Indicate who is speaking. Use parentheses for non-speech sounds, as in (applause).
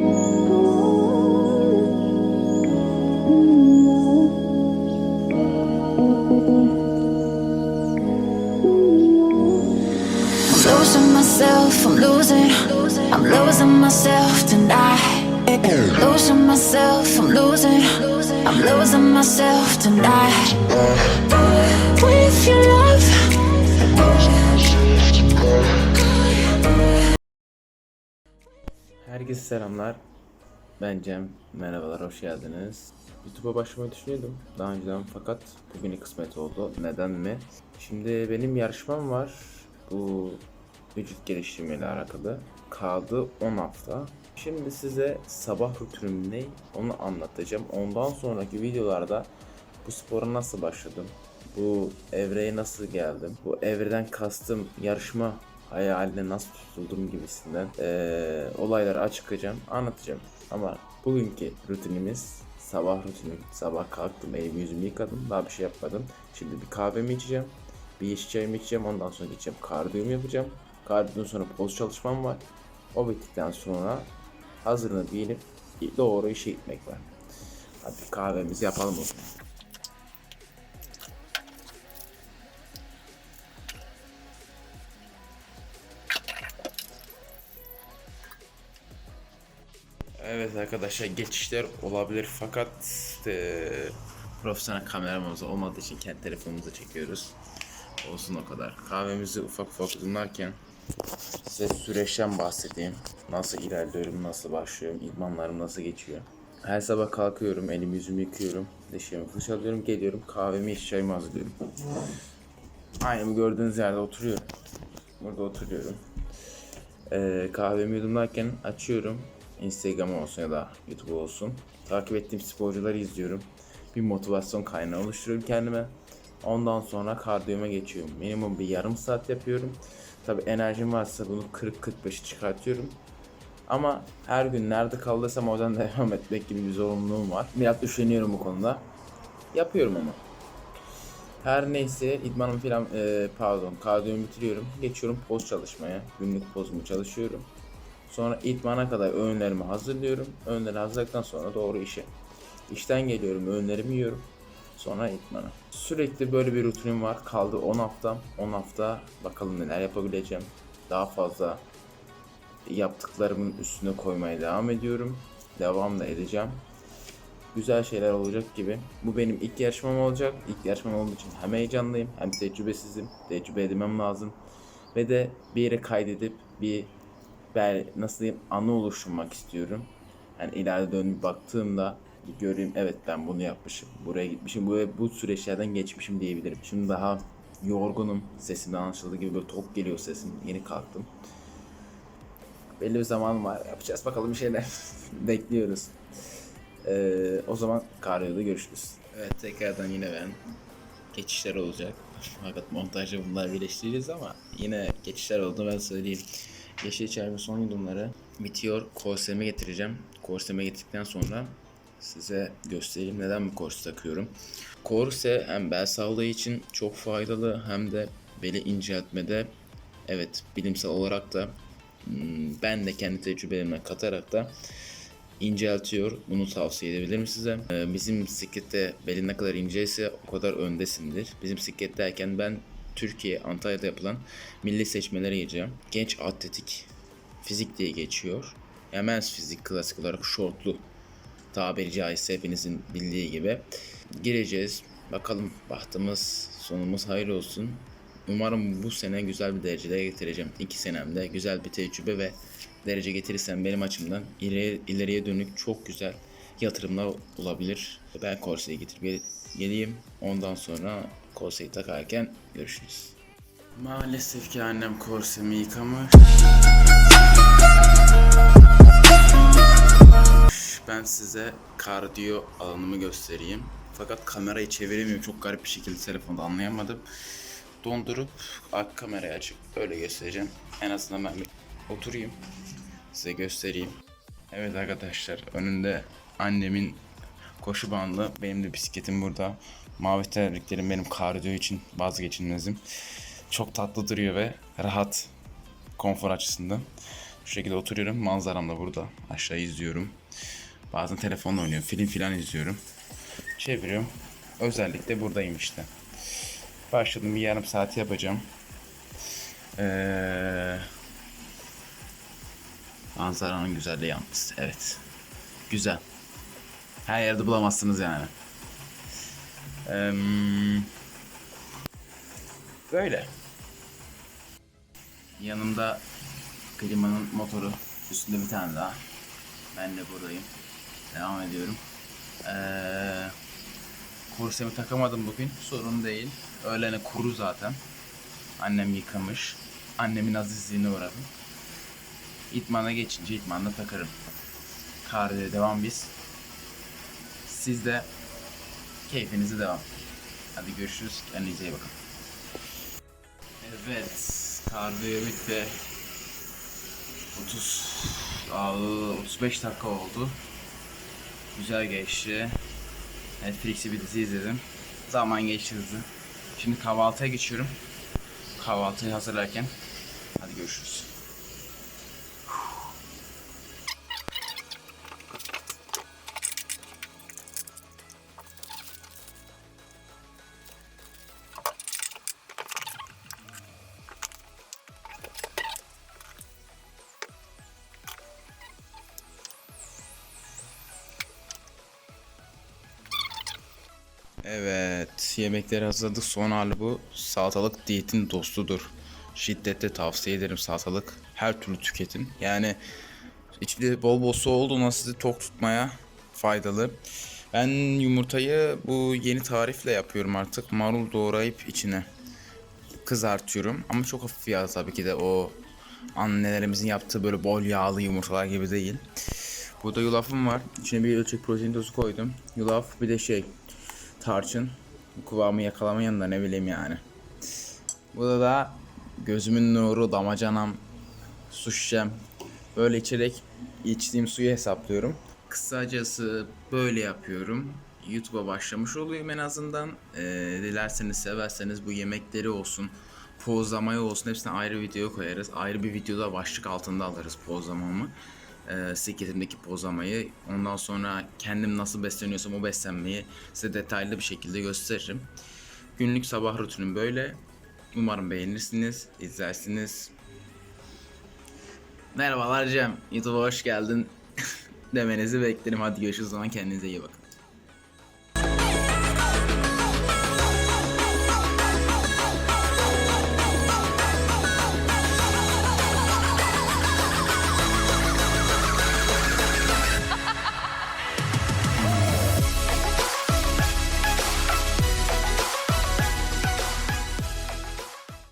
Speaker 1: I'm losing myself, I'm losing, I'm losing myself tonight. Losing myself, I'm losing, I'm losing myself tonight. With your
Speaker 2: Herkese selamlar. Ben Cem. Merhabalar, hoş geldiniz. YouTube'a başlamayı düşünüyordum daha önceden fakat bugüne kısmet oldu. Neden mi? Şimdi benim yarışmam var. Bu vücut geliştirmeyle alakalı. Kaldı 10 hafta. Şimdi size sabah rutinim ne onu anlatacağım. Ondan sonraki videolarda bu spora nasıl başladım? Bu evreye nasıl geldim? Bu evreden kastım yarışma hayaline nasıl tutuldum gibisinden eee olayları açıklayacağım, anlatacağım. Ama bugünkü rutinimiz sabah rutinim. Sabah kalktım, elimi yüzümü yıkadım, daha bir şey yapmadım. Şimdi bir kahvemi içeceğim, bir yeşil çayımı içeceğim, ondan sonra gideceğim kardiyomu yapacağım. Kardiyodan sonra poz çalışmam var. O bittikten sonra hazırlanıp giyinip doğru işe gitmek var. Hadi kahvemizi yapalım o zaman. Evet arkadaşlar geçişler olabilir fakat eee profesyonel kameramız olmadığı için kendi telefonumuza çekiyoruz. Olsun o kadar. Kahvemizi ufak ufak yudumlarken size süreçten bahsedeyim. Nasıl ilerliyorum, nasıl başlıyorum, idmanlarım nasıl geçiyor. Her sabah kalkıyorum, elimi yüzümü yıkıyorum, dişlerimi fırçalıyorum, geliyorum kahvemi iç çayımı hazırlıyorum. Aynı gördüğünüz yerde oturuyorum. Burada oturuyorum. Ee, kahvemi yudumlarken açıyorum. Instagram olsun ya da YouTube olsun. Takip ettiğim sporcuları izliyorum. Bir motivasyon kaynağı oluşturuyorum kendime. Ondan sonra kardiyoma geçiyorum. Minimum bir yarım saat yapıyorum. Tabi enerjim varsa bunu 40-45'i çıkartıyorum. Ama her gün nerede kaldıysam oradan (laughs) devam etmek gibi bir zorunluluğum var. Biraz üşeniyorum bu konuda. Yapıyorum ama. Her neyse idmanım falan e, pardon kardiyomu bitiriyorum. Geçiyorum poz çalışmaya. Günlük pozumu çalışıyorum. Sonra idmana kadar öğünlerimi hazırlıyorum. Öğünleri hazırladıktan sonra doğru işe. İşten geliyorum, öğünlerimi yiyorum. Sonra idmana. Sürekli böyle bir rutinim var. Kaldı 10 hafta. 10 hafta bakalım neler yapabileceğim. Daha fazla yaptıklarımın üstüne koymaya devam ediyorum. Devam da edeceğim. Güzel şeyler olacak gibi. Bu benim ilk yarışmam olacak. İlk yarışmam olduğu için hem heyecanlıyım hem tecrübesizim. Tecrübe edinmem lazım. Ve de bir yere kaydedip bir ben nasıl diyeyim anı oluşturmak istiyorum. Yani ileride dönüp baktığımda göreyim evet ben bunu yapmışım. Buraya gitmişim. Bu, bu süreçlerden geçmişim diyebilirim. Şimdi daha yorgunum. Sesimden anlaşıldığı gibi böyle tok geliyor sesim. Yeni kalktım. Belli bir zaman var. Yapacağız bakalım bir şeyler. (laughs) Bekliyoruz. Ee, o zaman karyoda görüşürüz. Evet tekrardan yine ben. Geçişler olacak. Fakat montajda bunlar birleştireceğiz ama yine geçişler oldu ben söyleyeyim. Yeşil çay ve son yudumları bitiyor. Korseme getireceğim. Korseme getirdikten sonra size göstereyim neden bu korse takıyorum. Korse hem bel sağlığı için çok faydalı hem de beli inceltmede evet bilimsel olarak da hmm, ben de kendi tecrübelerime katarak da inceltiyor. Bunu tavsiye edebilirim size. Ee, Bizim bisiklette belin ne kadar inceyse o kadar öndesindir. Bizim bisikletteyken ben Türkiye Antalya'da yapılan milli seçmelere gireceğim. Genç atletik fizik diye geçiyor. Ya men's fizik klasik olarak şortlu tabiri caizse hepinizin bildiği gibi gireceğiz. Bakalım bahtımız sonumuz hayır olsun. Umarım bu sene güzel bir derecede getireceğim. İki senemde güzel bir tecrübe ve derece getirirsem benim açımdan ileri, ileriye dönük çok güzel yatırımlar olabilir. Ben korseyi getirip geleyim. Ondan sonra korseyi takarken görüşürüz. Maalesef ki annem korsemi yıkamış. Ben size kardiyo alanımı göstereyim. Fakat kamerayı çeviremiyorum. Çok garip bir şekilde telefonda anlayamadım. Dondurup arka kamerayı açıp öyle göstereceğim. En azından ben bir oturayım. Size göstereyim. Evet arkadaşlar önünde annemin koşu bandı. Benim de bisikletim burada. Mavi terliklerim benim kardiyo için vazgeçilmezim. Çok tatlı duruyor ve rahat konfor açısından. Şu şekilde oturuyorum. Manzaram da burada. Aşağı izliyorum. Bazen telefonla oynuyorum. Film filan izliyorum. Çeviriyorum. Özellikle buradayım işte. Başladım bir yarım saat yapacağım. Ee, manzaranın güzelliği yalnız. Evet. Güzel. Her yerde bulamazsınız yani. Böyle. Yanımda klimanın motoru. Üstünde bir tane daha. Ben de buradayım. Devam ediyorum. Ee, kursemi takamadım bugün. Sorun değil. Öğlene kuru zaten. Annem yıkamış. Annemin azizliğine uğradım. İtmana geçince itmanda takarım. Kardiye devam biz. Siz de keyfinize devam. Hadi görüşürüz. Kendinize iyi bakın. Evet. Kardiyo bitti. 30 Aa, 35 dakika oldu. Güzel geçti. Netflix'te bir dizi izledim. Zaman geçti hızlı. Şimdi kahvaltıya geçiyorum. Kahvaltıyı hazırlarken hadi görüşürüz. Evet, yemekleri hazırladık. Son hali bu. Salatalık diyetin dostudur. Şiddetle tavsiye ederim salatalık. Her türlü tüketin. Yani içinde bol bol su olduğunda sizi tok tutmaya faydalı. Ben yumurtayı bu yeni tarifle yapıyorum artık. Marul doğrayıp içine kızartıyorum. Ama çok hafif yağ tabii ki de o annelerimizin yaptığı böyle bol yağlı yumurtalar gibi değil. Burada yulafım var. İçine bir ölçek protein tozu koydum. Yulaf bir de şey tarçın. Kıvamı yakalamayan da ne bileyim yani. Burada da gözümün nuru, damacanam, su şişem. Böyle içerek içtiğim suyu hesaplıyorum. Kısacası böyle yapıyorum. YouTube'a başlamış oluyorum en azından. Ee, dilerseniz severseniz bu yemekleri olsun, pozlamayı olsun hepsine ayrı video koyarız. Ayrı bir videoda başlık altında alırız pozlamamı. Ee, sikletimdeki pozlamayı. Ondan sonra kendim nasıl besleniyorsam o beslenmeyi size detaylı bir şekilde gösteririm. Günlük sabah rutinim böyle. Umarım beğenirsiniz, izlersiniz. Merhabalar Cem, YouTube'a hoş geldin (laughs) demenizi beklerim. Hadi görüşürüz o zaman kendinize iyi bakın.